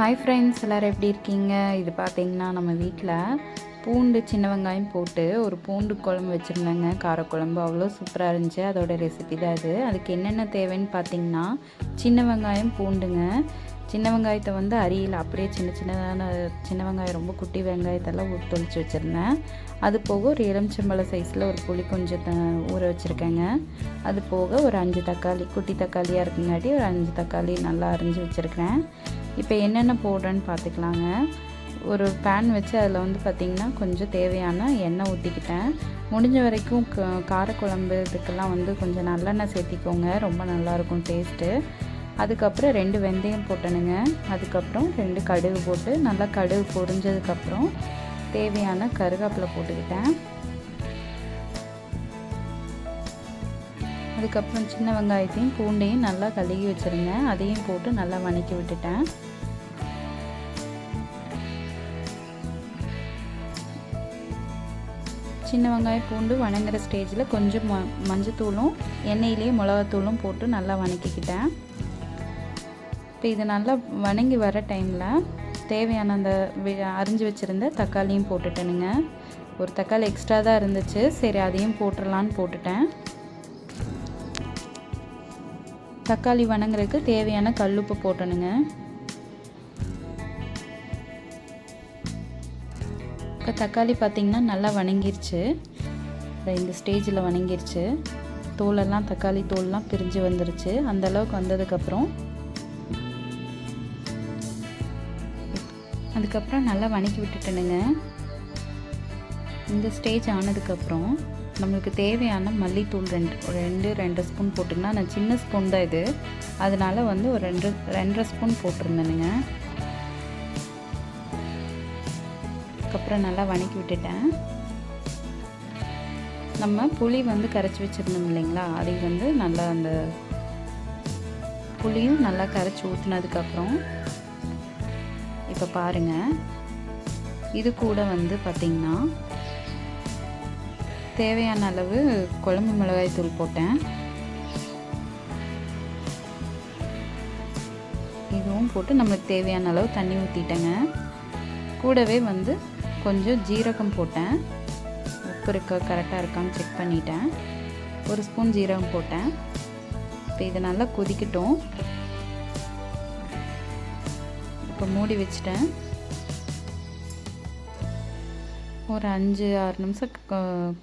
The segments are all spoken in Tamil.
ஹாய் ஃப்ரெண்ட்ஸ் எல்லோரும் எப்படி இருக்கீங்க? இது பார்த்தீங்கன்னா நம்ம வீட்டில் பூண்டு சின்ன வெங்காயம் போட்டு ஒரு பூண்டு குழம்பு வச்சுருந்தேங்க. காரக்குழம்பு அவ்வளோ சூப்பராக இருந்துச்சு. அதோட ரெசிபி தான் இது. அதுக்கு என்னென்ன தேவைன்னு பார்த்தீங்கன்னா சின்ன வெங்காயம் பூண்டுங்க. சின்ன வெங்காயத்தை வந்து அரியில் அப்படியே சின்ன சின்னதான சின்ன வெங்காயம் ரொம்ப குட்டி வெங்காயத்தெல்லாம் தொளிச்சு வச்சுருந்தேன். அது போக ஒரு எலுமிச்சம்பழ சைஸில் ஒரு புளி கொஞ்சம் த ஊற வச்சுருக்கேங்க. அது போக ஒரு அஞ்சு தக்காளி குட்டி தக்காளியாக இருக்குங்காட்டி ஒரு அஞ்சு தக்காளி நல்லா அரிஞ்சு வச்சுருக்கிறேன். இப்போ என்னென்ன போடுறேன்னு பார்த்துக்கலாங்க. ஒரு பேன் வச்சு அதில் வந்து பார்த்திங்கன்னா கொஞ்சம் தேவையான எண்ணெய் ஊற்றிக்கிட்டேன் முடிஞ்ச வரைக்கும் க காரக்குழம்பு இதுக்கெல்லாம் வந்து கொஞ்சம் நல்லெண்ணெய் சேர்த்திக்கோங்க. ரொம்ப நல்லாயிருக்கும் டேஸ்ட்டு அதுக்கப்புறம் ரெண்டு வெந்தயம் போட்டணுங்க. அதுக்கப்புறம் ரெண்டு கடுகு போட்டு நல்லா கடுகு பொரிஞ்சதுக்கப்புறம் தேவையான கருவேப்பிலை போட்டுக்கிட்டேன். அதுக்கப்புறம் சின்ன வெங்காயத்தையும் பூண்டையும் நல்லா கழுகி வச்சுருங்க. அதையும் போட்டு நல்லா வணக்கி விட்டுட்டேன். சின்ன வெங்காயம் பூண்டு வணங்குற ஸ்டேஜில் கொஞ்சம் ம மஞ்சத்தூளும் எண்ணெயிலேயே மிளகாத்தூளும் போட்டு நல்லா வணக்கிக்கிட்டேன். இப்போ இது நல்லா வணங்கி வர டைமில் தேவையான அந்த அரிஞ்சு வச்சுருந்த தக்காளியும் போட்டுட்டேனுங்க. ஒரு தக்காளி எக்ஸ்ட்ரா தான் இருந்துச்சு. சரி அதையும் போட்டுடலான்னு போட்டுட்டேன். தக்காளி வணங்குறதுக்கு தேவையான கல்லுப்பு போட்டணுங்க. இப்போ தக்காளி பார்த்திங்கன்னா நல்லா வணங்கிருச்சு. இந்த ஸ்டேஜில் வணங்கிருச்சு. தோலெல்லாம் தக்காளி தோல்லாம் பிரிஞ்சு வந்துருச்சு. அந்தளவுக்கு வந்ததுக்கப்புறம் அதுக்கப்புறம் நல்லா வணக்கி விட்டுட்டேனுங்க. இந்த ஸ்டேஜ் ஆனதுக்கப்புறம் நம்மளுக்கு தேவையான மல்லித்தூள் ரெண்டு ஒரு ரெண்டு ரெண்டு ஸ்பூன் போட்டுங்கன்னா நான் சின்ன ஸ்பூன் தான் இது. அதனால் வந்து ஒரு ரெண்டு ரெண்டரை ஸ்பூன் போட்டிருந்தேனுங்க. அதுக்கப்புறம் நல்லா வணக்கி விட்டுட்டேன். நம்ம புளி வந்து கரைச்சி வச்சுருந்தோம் இல்லைங்களா? அதை வந்து நல்லா அந்த புளியும் நல்லா கரைச்சி ஊற்றினதுக்கப்புறம் இப்போ பாருங்கள் இது கூட வந்து பார்த்திங்கன்னா தேவையான அளவு குழம்பு மிளகாய் தூள் போட்டேன். இதுவும் போட்டு நம்மளுக்கு தேவையான அளவு தண்ணி ஊற்றிட்டேங்க கூடவே வந்து கொஞ்சம் ஜீரகம் போட்டேன். உப்பு இருக்க கரெக்டாக இருக்கான்னு செக் பண்ணிட்டேன். ஒரு ஸ்பூன் ஜீரகம் போட்டேன். இப்போ இதை நல்லா கொதிக்கட்டும். இப்போ மூடி வச்சிட்டேன். ஒரு அஞ்சு ஆறு நிமிஷம்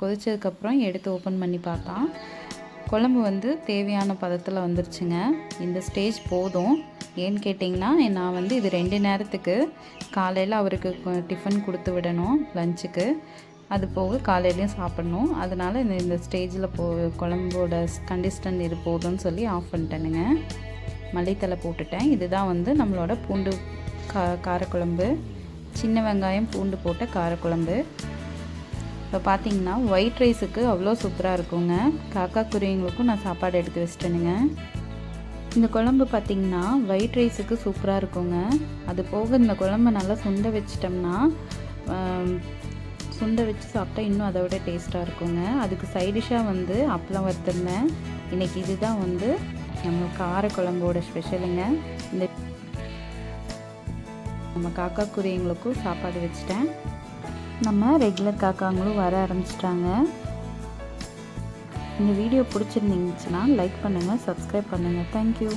கொதிச்சதுக்கப்புறம் எடுத்து ஓப்பன் பண்ணி பார்த்தா குழம்பு வந்து தேவையான பதத்தில் வந்துருச்சுங்க. இந்த ஸ்டேஜ் போதும். ஏன்னு கேட்டிங்கன்னா நான் வந்து இது ரெண்டு நேரத்துக்கு காலையில் அவருக்கு டிஃபன் கொடுத்து விடணும் லஞ்சுக்கு அது போக காலையிலையும் சாப்பிட்ணும். அதனால் இந்த இந்த ஸ்டேஜில் போ குழம்போட கண்டிஸ்டன் இது போதும்னு சொல்லி ஆஃப் பண்ணிட்டேனுங்க. மல்லித்தலை போட்டுட்டேன். இதுதான் வந்து நம்மளோட பூண்டு கா காரக்குழம்பு. சின்ன வெங்காயம் பூண்டு போட்ட காரக்குழம்பு. இப்போ பார்த்தீங்கன்னா ஒயிட் ரைஸுக்கு அவ்வளோ சூப்பராக இருக்குங்க. காக்கா குருவிங்களுக்கும் நான் சாப்பாடு எடுத்து வச்சிட்டேனுங்க. இந்த குழம்பு பார்த்திங்கன்னா ஒயிட் ரைஸுக்கு சூப்பராக இருக்குங்க. அது போக இந்த குழம்பு நல்லா சுண்ட வச்சிட்டோம்னா சுண்ட வச்சு சாப்பிட்டா இன்னும் அதை விட டேஸ்ட்டாக இருக்குங்க. அதுக்கு சைடிஷாக வந்து அப்பளம் வறுத்துருந்தேன். இன்றைக்கி இதுதான் வந்து நம்ம கார குழம்போட ஸ்பெஷலுங்க இந்த நம்ம காக்கா குருவிங்களுக்கும் சாப்பாடு வச்சுட்டேன். நம்ம ரெகுலர் காக்காங்களும் வர ஆரம்பிச்சிட்டாங்க. இந்த வீடியோ பிடிச்சிருந்துச்சுன்னா லைக் பண்ணுங்கள் சப்ஸ்கிரைப் பண்ணுங்கள் தேங்க்யூ